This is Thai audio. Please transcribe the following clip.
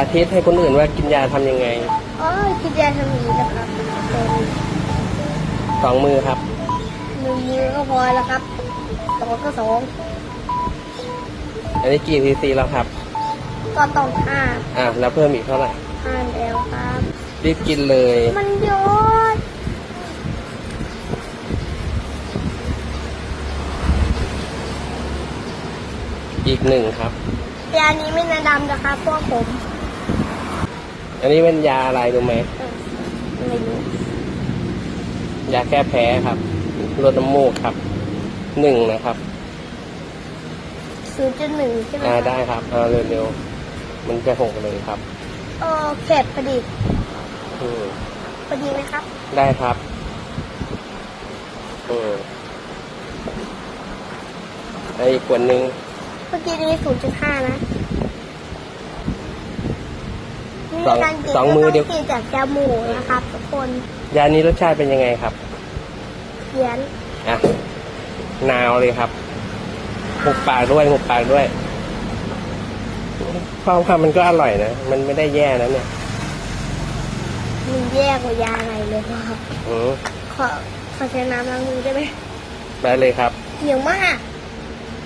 าธิตให้คนอื่นว่ากินยาทำยังไงอ๋อกินยาทำอย่างนี้นะครับเป็นสองมือครับหนึ่งมือก็พอแล้วครับสองก็สองอันนี้กี่ซีซีแล้วครับก็ต้องห้าอะแล้วเพิ่มอีกเท่าไหร่ห้าแล้วครับรีบกินเลย มันเยอะอีกหนึ่งครับยานี้ไม่แนะนำนะครับพวกผม อันนี้เป็นยาอะไรรู้ไหมเออไม่รู้ยาแก้แพ้ครับลดน้ำมูกครับหนึ่งนะครับศูนย์จุดหนึ่งใช่ไหมอ่าครับได้ครับอ่าเร็วๆมันจะหกเลยครับเออเข็ดพอดีอืมพอดีไหมครับ ได้ครับอืมอันอีกขวดหนึ่งเมื่อกี้นี้ศูนย์จุดห้านะ สองการกินสองมือเดียวก็ต้กินจากจมูกนะครับทุกคนยานี้รสชาติเป็นยังไงครับ เขียนอะนาวเลยครับหุบปากด้วยหุบปากด้วยความความมันก็อร่อยนะ มันไม่ได้แย่นะเนี่ยมันแย่กว่ายาอะไรเลยครับ อืมขอขอใช้น้ำล้างมือได้ไหมได้เลยครับเกี่ยวมาก